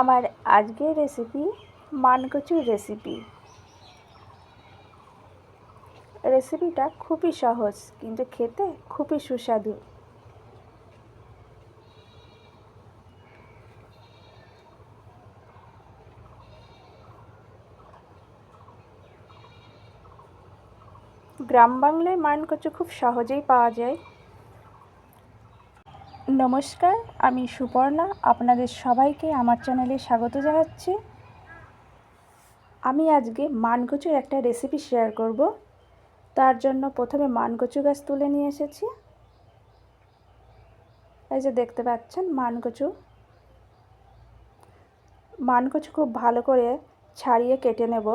আমার আজকের recipe মানকচুর recipe রেসিপিটা খুবই সহজ, কিন্তু খেতে খুবই সুস্বাদু। গ্রাম বাংলায় মানকচু খুব সহজেই পাওয়া যায়। নমস্কার, আমি সুপর্ণা। আপনাদের সবাইকে আমার চ্যানেলে স্বাগত জানাচ্ছি। আমি আজকে মানকচুর একটা রেসিপি শেয়ার করব। তার জন্য প্রথমে মানকচু গাছ তুলে নিয়ে এসেছি। এই যে দেখতে পাচ্ছেন মানকচু। মানকচু খুব ভালো করে ছাড়িয়ে কেটে নেব।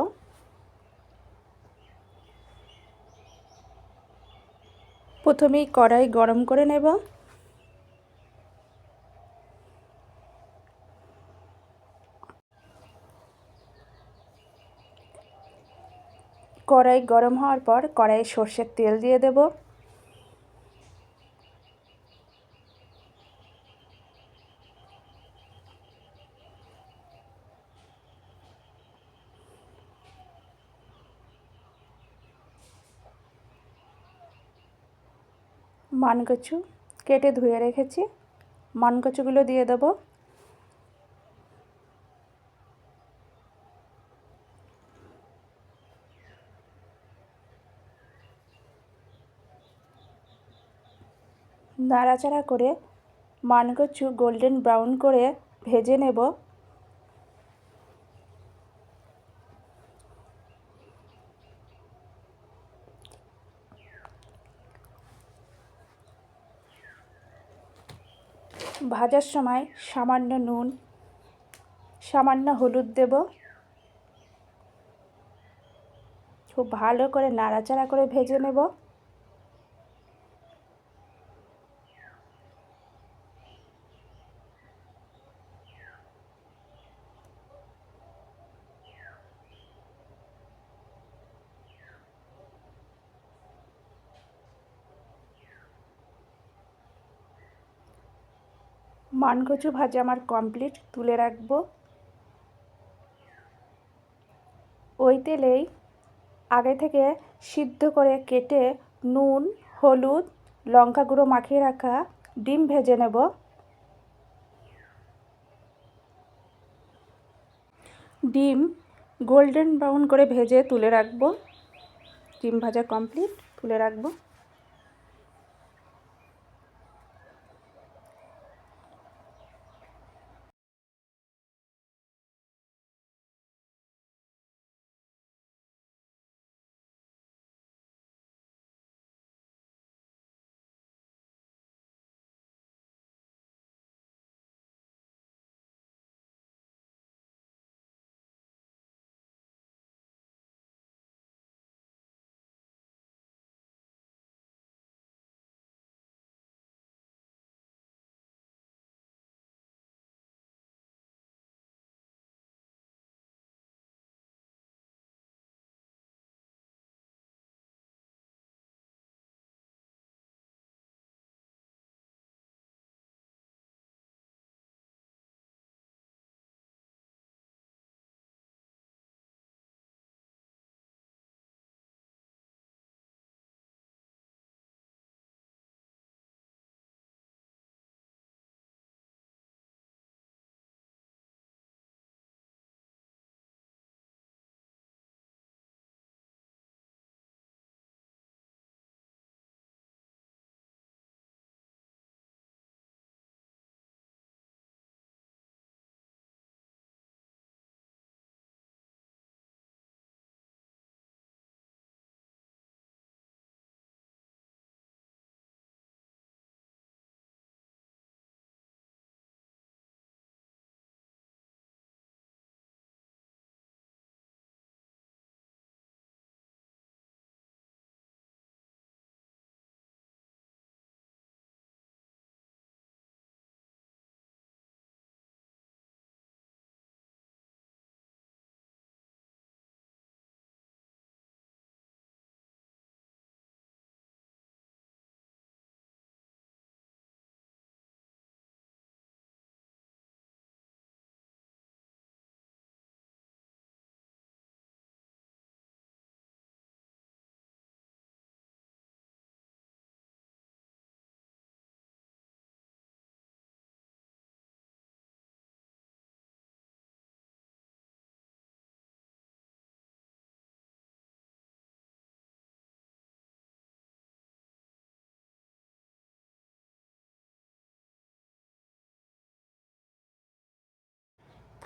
প্রথমেই কড়াই গরম করে নেব। কড়াই গরম হওয়ার পর কড়াই সর্ষের তেল দিয়ে দেব। মানকচু কেটে ধুয়ে রেখেছি। মানকচুগুলো দিয়ে দেবো। নাড়াচাড়া করে মানকচু গোল্ডেন ব্রাউন করে ভেজে নেব। ভাজার সময় সামান্য নুন, সামান্য হলুদ দেব। খুব ভালো করে নাড়াচাড়া করে ভেজে নেব। মানকচু ভাজা আমার কমপ্লিট তুলে রাখব। ওই তেলেই আগে থেকে সিদ্ধ করে কেটে নুন, হলুদ, লঙ্কা গুঁড়ো মাখিয়ে রাখা ডিম ভেজে নেব। ডিম গোল্ডেন ব্রাউন করে ভেজে তুলে রাখব। ডিম ভাজা কমপ্লিট তুলে রাখব।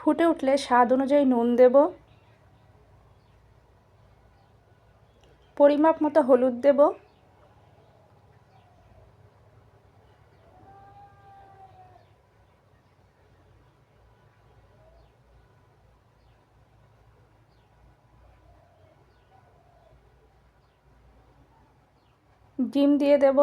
ফুটে উঠলে স্বাদ অনুযায়ী নুন দেব পরিমাপ মতো হলুদ দেব ডিম দিয়ে দেব।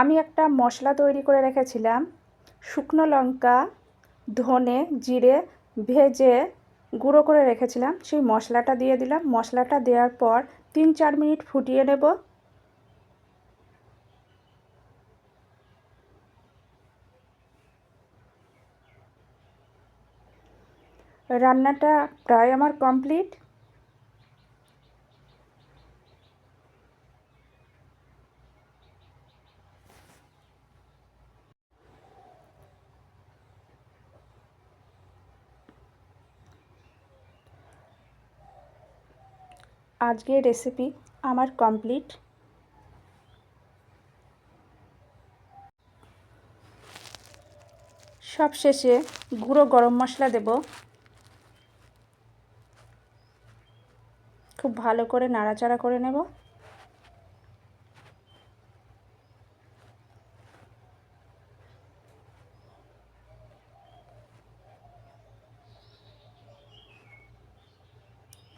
আমি একটা মশলা তৈরি করে রেখেছিলাম। শুকনো লঙ্কা, ধনে, জিরে ভেজে গুঁড়ো করে রেখেছিলাম। সেই মশলাটা দিয়ে দিলাম। মশলাটা দেওয়ার পর তিন চার মিনিট ফুটিয়ে নেব। রান্নাটা প্রায় আমার কমপ্লিট। আজকের রেসিপি আমার কমপ্লিট সব শেষে গুঁড়ো গরম মশলা দেব। খুব ভালো করে নাড়াচাড়া করে নেব।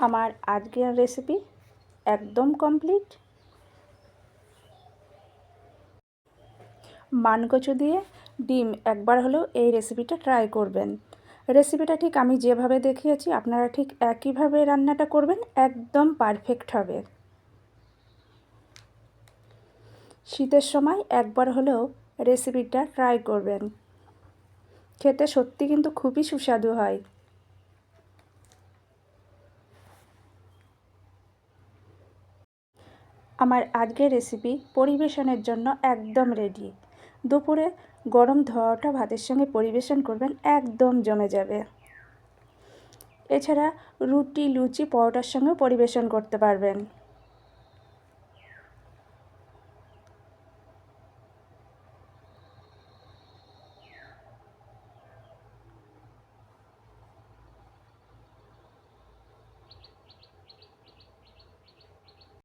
আমার আজকের রেসিপি একদম কমপ্লিট মানকচু দিয়ে ডিম একবার হলেও এই রেসিপিটা ট্রাই করবেন। রেসিপিটা ঠিক আমি যেভাবে দেখিয়েছি, আপনারা ঠিক একইভাবে রান্নাটা করবেন, একদম পারফেক্ট হবে। শীতের সময় একবার হলেও রেসিপিটা ট্রাই করবেন। খেতে সত্যি কিন্তু খুবই সুস্বাদু হয়। আমার আজকের রেসিপি পরিবেশনের জন্য একদম রেডি দুপুরে গরম ধোয়াটা ভাতের সঙ্গে পরিবেশন করবেন, একদম জমে যাবে। এছাড়া রুটি, লুচি, পরোটার সঙ্গেও পরিবেশন করতে পারবেন।